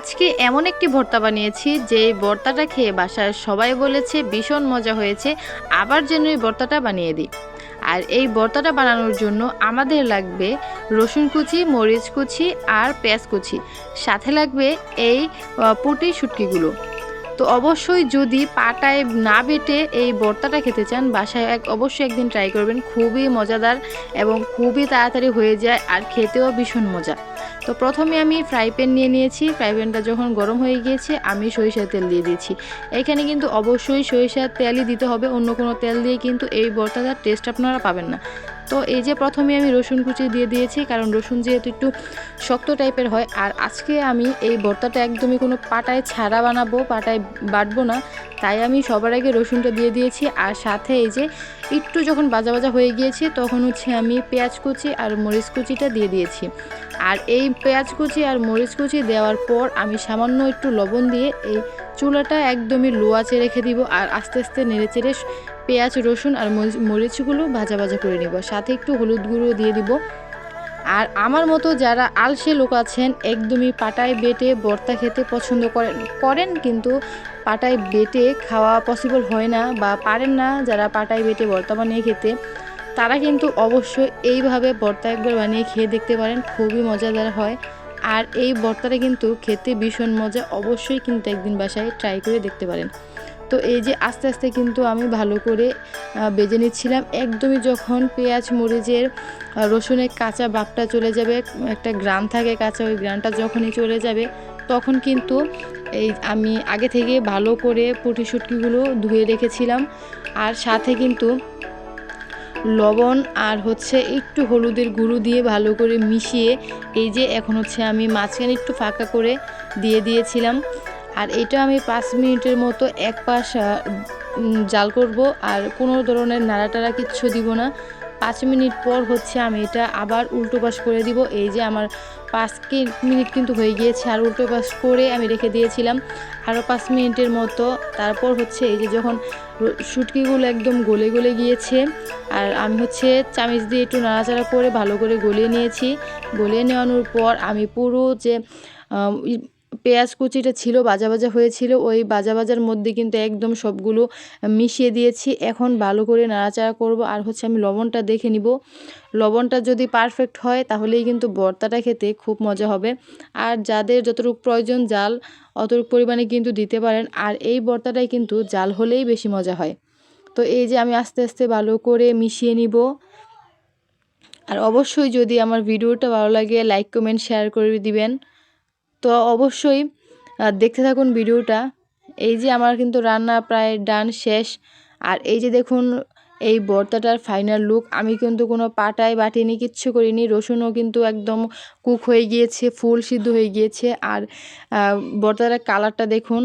আজকে এমন একটি ভর্তা বানিয়েছি যে ভর্তাটা খেয়ে বাসায় সবাই বলেছে ভীষণ মজা হয়েছে, আবার যেন এই ভর্তাটা বানিয়ে দিই। আর এই ভর্তাটা বানানোর জন্য আমাদের লাগবে রসুন কুচি, মরিচ কুচি আর পেঁয়াজ কুচি। সাথে লাগবে এই পুঁটি শুটকিগুলো। তো অবশ্যই যদি পাটায় না বেটে এই ভর্তাটা খেতে চান, বাসায় এক অবশ্যই একদিন ট্রাই করবেন। খুবই মজাদার এবং খুবই তাড়াতাড়ি হয়ে যায় আর খেতেও ভীষণ মজা। তো প্রথমে আমি ফ্রাই প্যান নিয়ে নিয়েছি। ফ্রাই প্যানটা যখন গরম হয়ে গিয়েছে, আমি সরিষার তেল দিয়ে দিয়েছি। এখানে কিন্তু অবশ্যই সরিষার তেলই দিতে হবে, অন্য কোনো তেল দিয়ে কিন্তু এই ভর্তাটার টেস্ট আপনারা পাবেন না। তো এই যে প্রথমে আমি রসুন কুচি দিয়ে দিয়েছি, কারণ রসুন যেহেতু একটু শক্ত টাইপের হয়, আর আজকে আমি এই ভর্তাটা একদমই কোনো পাটায় ছাড়া বানাবো, পাটায় বাটবো না, তাই আমি সবার আগে রসুনটা দিয়ে দিয়েছি, আর সাথে এই যে একটু যখন বাজা বাজা হয়ে গিয়েছে, তখন হচ্ছে আমি পেঁয়াজ কুচি আর মরিচ কুচিটা দিয়ে দিয়েছি। আর এই পেঁয়াজ কুচি আর মরিচ কুচি দেওয়ার পর আমি সামান্য একটু লবণ দিয়ে এই চুলাটা একদমই লো আঁচে রেখে দিব আর আস্তে আস্তে নেড়ে চেড়ে পেঁয়াজ, রসুন আর মরিচগুলো ভাজা ভাজা করে নিব। সাথে একটু হলুদ গুঁড়ো দিয়ে দিব। আর আমার মতো যারা আলসে লোক আছেন, একদমই পাটায় বেটে ভর্তা খেতে পছন্দ করেন করেন কিন্তু পাটায় বেটে খাওয়া পসিবল হয় না বা পারেন না যারা পাটায় বেটে ভর্তা বানিয়ে খেতে, তারা কিন্তু অবশ্যই এইভাবে ভর্তা একবার বানিয়ে খেয়ে দেখতে পারেন। খুবই মজাদার হয়। আর এই ভর্তাটা কিন্তু খেতে ভীষণ মজা। অবশ্যই কিন্তু একদিন বাসায় ট্রাই করে দেখতে পারেন। তো এই যে আস্তে আস্তে কিন্তু আমি ভালো করে বেজে নিচ্ছিলাম। একদমই যখন পেঁয়াজ, মরিচের রসুনের কাঁচা বাপটা চলে যাবে, একটা গ্রান থাকে কাঁচা, ওই গ্রানটা যখনই চলে যাবে, তখন কিন্তু এই আমি আগে থেকে ভালো করে পুঁটি শুটকিগুলো ধুয়ে রেখেছিলাম। আর সাথে কিন্তু লবণ আর হচ্ছে একটু হলুদের গুঁড়ো দিয়ে ভালো করে মিশিয়ে এই যে এখন হচ্ছে আমি মাঝখানে একটু ফাঁকা করে দিয়ে দিয়েছিলাম। আর এটা আমি পাঁচ মিনিটের মতো এক পাশ জাল করব আর কোনো ধরনের নাড়াটাড়া কিচ্ছু দিব না। পাঁচ মিনিট পর হচ্ছে আমি এটা আবার উল্টো পাশ করে দিব। এই যে আমার পাঁচ মিনিট কিন্তু হয়ে গিয়েছে, আর উল্টো পাশ করে আমি রেখে দিয়েছিলাম। আরও পাঁচ মিনিটের মতো। তারপর হচ্ছে এই যে যখন শুটকিগুলো একদম গলে গলে গিয়েছে, আর আমি হচ্ছে চামিচ দিয়ে একটু নাড়াচাড়া করে ভালো করে গলিয়ে নিয়েছি। গলিয়ে নেওয়ানোর পর আমি পুরো যে পেঁয়াজ কুচিটা ছিল বাজা বাজা হয়েছিল, ওই বাজা বাজার মধ্যে কিন্তু একদম সবগুলো মিশিয়ে দিয়েছি। এখন ভালো করে নাড়াচাড়া করব। আর হচ্ছে আমি লবণটা দেখে নিব। লবণটা যদি পারফেক্ট হয়, তাহলেই কিন্তু ভর্তাটা খেতে খুব মজা হবে। আর যাদের যতটুকু প্রয়োজন জাল, অতটুকু পরিমাণে কিন্তু দিতে পারেন। আর এই ভর্তাটাই কিন্তু জাল হলেই বেশি মজা হয়। তো এই যে আমি আস্তে আস্তে ভালো করে মিশিয়ে নিব। আর অবশ্যই যদি আমার ভিডিওটা ভালো লাগে লাইক কমেন্ট শেয়ার করে দিবেন। তো অবশ্যই দেখতে থাকুন ভিডিওটা। এই যে আমার কিন্তু রান্না প্রায় ডান শেষ। আর এই যে দেখুন এই ভর্তাটার ফাইনাল লুক আমি কিন্তু কোনো পাটায় বাটিনি কিচ্ছু করিনি। রসুনও কিন্তু একদম কুক হয়ে গিয়েছে ফুল সিদ্ধ হয়ে গিয়েছে। আর আহ, ভর্তাটার কালারটা দেখুন।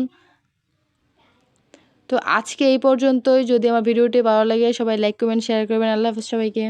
তো আজকে এই পর্যন্তই। যদি আমার ভিডিওটি ভালো লাগে সবাই লাইক কমেন্ট শেয়ার করবেন। আল্লাহ হাফিজ সবাইকে।